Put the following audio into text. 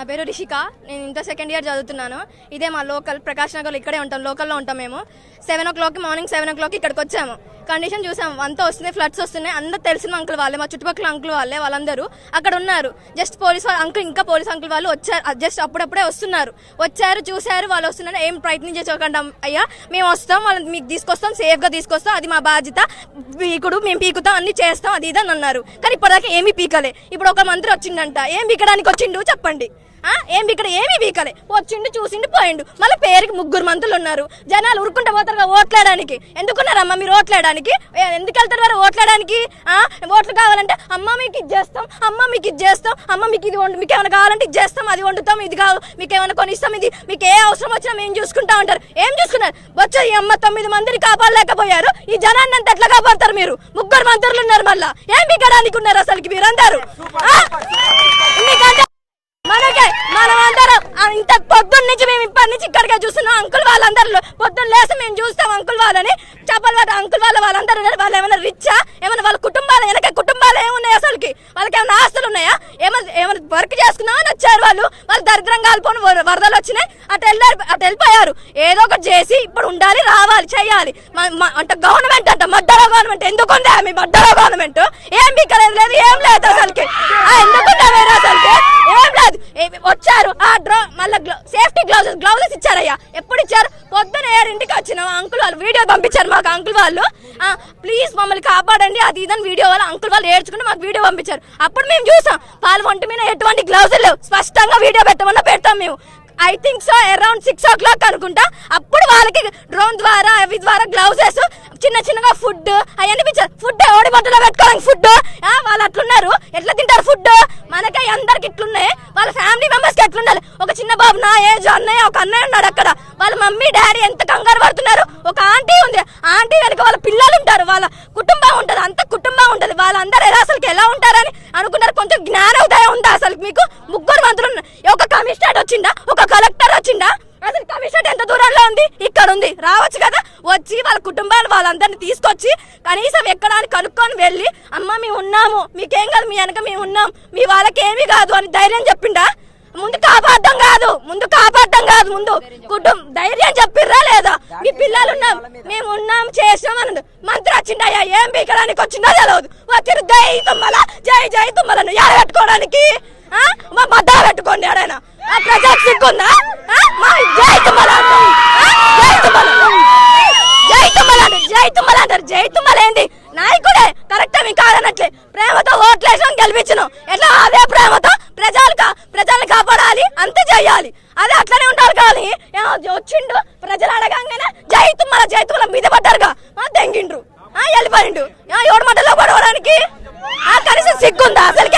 నా పేరు రిషిక. నేను ఇంటర్ సెకండ్ ఇయర్ చదువుతున్నాను. ఇదే మా లోకల్ ప్రకాష్ నగర్ ఇక్కడే ఉంటాం లోకల్లో ఉంటాం మేము. Seven o'clock morning seven o'clock ఇక్కడికి వచ్చాము. కండిషన్ చూసాము అంతా వస్తున్నాయి ఫ్లడ్స్ వస్తున్నాయి. అందరూ తెలిసిన అంకుల్ వాళ్ళే మా చుట్టుపక్కల అంకుల్ వాళ్ళే వాళ్ళందరూ అక్కడ ఉన్నారు. జస్ట్ పోలీస్ వాళ్ళు అంకుల్ ఇంకా పోలీస్ అంకుల్ వాళ్ళు వచ్చారు. జస్ట్ అప్పుడప్పుడే వస్తున్నారు. వచ్చారు చూశారు వాళ్ళు వస్తున్నారు ఏం ప్రయత్నం చేసుకోకుండా అయ్యా మేము వస్తాం వాళ్ళని మీకు తీసుకొస్తాం సేఫ్గా తీసుకొస్తాం. అది మా బాధ్యత. పీకుడు మేము పీకుతాం అన్ని చేస్తాం అది ఇది అని అన్నారు. కానీ ఇప్పటిదాకా ఏమీ పీకలే. ఇప్పుడు ఒక మంత్రి వచ్చిండంట. ఏం పీకడానికి వచ్చిండు? చెప్పండి. ఏం ఇక్కడ ఏమీ బీకలే. వచ్చిండు చూసిండు పోయిండు. మళ్ళీ పేరుకి ముగ్గురు మంత్రులు ఉన్నారు. జనాలు ఉరుకుంటే పోతారు కదా ఓట్లేయడానికి. ఎందుకున్నారమ్మా మీరు ఓట్లేయడానికి? ఎందుకు వెళ్తారు వారు ఓట్లేయడానికి? ఆ? ఓట్లు కావాలంటే అమ్మ మీకు ఇది చేస్తాం అమ్మ మీకు ఇది చేస్తాం అమ్మ మీకు ఇది వండు మీకు ఏమైనా కావాలంటే ఇది చేస్తాం అది వండుతాం ఇది కావు మీకు ఏమైనా కొని ఇస్తాం ఇది మీకు ఏ అవసరం వచ్చినా మేము చూసుకుంటా ఉంటారు. ఏం చూసుకున్నారు? వచ్చే ఈ అమ్మ తొమ్మిది మందిని కాపాడలేకపోయారు. ఈ జనాన్ని అంత ఎట్లా కాపాడతారు మీరు? ముగ్గురు మంత్రులు ఉన్నారు మళ్ళా. ఏం పీకడానికి ఉన్నారు అసలు మీరందరూ? ఆ? మనకే మనమందరం ఆ ఇంత పొద్దున్న నుంచి మేము ఇప్పటి నుంచి ఇక్కడికే చూస్తున్నాం. అంకుల్ వాళ్ళందరూ పొద్దున్న లేసి మేము చూస్తాం అంకుల్ వాళ్ళని. చెప్పలు వాళ్ళ అంకుల్ వాళ్ళ వాళ్ళందరూ వాళ్ళు ఏమైనా రిచ్చా ఏమైనా వాళ్ళ కుటుంబాలు వెనక కుటుంబాలు ఏమున్నాయి అసలుకి? వాళ్ళకి ఏమైనా ఆస్తులు ఉన్నాయా? ఏమైనా ఏమైనా వర్క్ చేసుకున్నామని వచ్చారు వాళ్ళు. వాళ్ళు దరిద్రంగా కాలిపోని వరదలు వచ్చినాయి. అటు వెళ్ళారు అటు వెళ్ళిపోయారు. ఏదో ఒకటి చేసి ఇప్పుడు ఉండాలి రావాలి చేయాలి. అంటే గవర్నమెంట్ అంట మడ్డలో గవర్నమెంట్ ఎందుకుందా మీ మడ్డలో గవర్నమెంట్ ఏం పీకలేదు లేదు ఏం లేదు అసలుకి. ఆ, ఎందుకుందా వేరే అసలుకి ఏం లేదు ఏ- వచ్చారు. ఆ డ్రో మళ్ళీ సేఫ్టీ గ్లౌజెస్ గ్లౌజెస్ ఇచ్చారయ్యా. ఎప్పుడు ఇచ్చారు? పొద్దున ఇంటికి వచ్చిన. అంకుల్ వాళ్ళు వీడియో పంపించారు మాకు అంకుల్ వాళ్ళు. ప్లీజ్ మమ్మల్ని కాపాడండి. అది ఇదని వీడియో వాళ్ళు అంకుల్ వాళ్ళు ఏడ్చుకుంటే మాకు వీడియో పంపించారు. అప్పుడు మేము చూసాం. వాళ్ళ వంటి మీద ఎటువంటి గ్లౌజులు లేవు. స్పష్టంగా వీడియో పెట్టమన్నా పెడతాం మేము. I think so around six o'clock అనుకుంటా. అప్పుడు వాళ్ళకి డ్రోన్ ద్వారా అవి ద్వారా గ్లౌజెస్ చిన్న చిన్నగా ఫుడ్ అవన్నీ పిచ్చారు ఫుడ్ ఓడి బట్టలో పెట్టుకోవడానికి ఫుడ్ వాళ్ళు అట్లున్నారు. ఎట్లా తింటారు ఫుడ్ మనకై అందరికి ఇట్లున్నాయి. వాళ్ళ ఫ్యామిలీ మెంబర్స్కి ఎట్లుండాలి? ఒక చిన్న బాబు నా ఏజ్ అన్నయ్య ఒక అన్నయ్య ఉన్నాడు అక్కడ. వాళ్ళ మమ్మీ డాడీ ఎంత కంగారు పడుతున్నారు? ఒక ఆంటీ ఉంది. ఆంటీ వెనక వాళ్ళ పిల్లలు ఉంటారు. వాళ్ళ కుటుంబం ఉంటది. అంత కుటుంబం ఉంటది. వాళ్ళందరూ ఎలా అసలు ఎలా ఉంటారని అనుకున్నారు. కొంచెం జ్ఞానం ఉందా అసలు మీకు ముగ్గురు మంత్రులు ఉన్నారు. ఒక కమిషనర్ వచ్చిందా ఒక కలెక్టర్ వచ్చిందా అసలు కమిషనర్ ఎంత దూరంలో ఉంది? ఇక్కడ ఉంది. రావచ్చు కదా? వచ్చి వాళ్ళ కుటుంబాలు వాళ్ళందరినీ తీసుకొచ్చి కనీసం ఎక్కడానికి కనుక్కొని వెళ్ళి అమ్మ మేము ఉన్నాము మీకేం కాదు మీ వెనక మేము ఉన్నాం మీ వాళ్ళకి ఏమీ కాదు అని ధైర్యం చెప్పిండా? ముందు కాపాడడం కాదు ముందు కాపాడడం కాదు ముందు కుటుంబం ధైర్యం చెప్పిర్రా లేదా? మీ పిల్లలు ఉన్నాం మేము ఉన్నాం చేసాం అని మంత్రి వచ్చిండయ్యా ఏం పీకడానికి వచ్చిందో తెలియదు వచ్చిరు జై తుమ్మల జై జై తుమ్మలను ఎడ పెట్టుకోవడానికి? ఆ? మా మద్దా పెట్టుకోండి ఎడైనా ఆ ప్రజలకు సిగ్గుందా ఆ? మా జై తుమ్మల అంటారు. జై తుమ్మల జై తుమ్మల అంటారు జై తుమ్మల అంటారు జై తుమ్మల ఏంది నాయకుడే కరెక్ట్ మీ కాదనట్లే. ప్రేమతో ఓట్లేసాం గెలిపించను. ఎట్లా? అదే ప్రేమతో ప్రజలు కా- ప్రజల్ని కాపాడాలి అంతే చేయాలి. అదే అట్లనే ఉంటారు కానీ వచ్చిండు ప్రజలు అడగంగానే జై తుమ్మల జై తుమ్మల మీద పడ్డారుగా. ఆ, తెంగిండ్రు ఆ, వెళ్ళిపోయిండు. ఆ, ఎవడు పడవడానికి? ఆ, కనీసం సిగ్గుందా? అసలుకి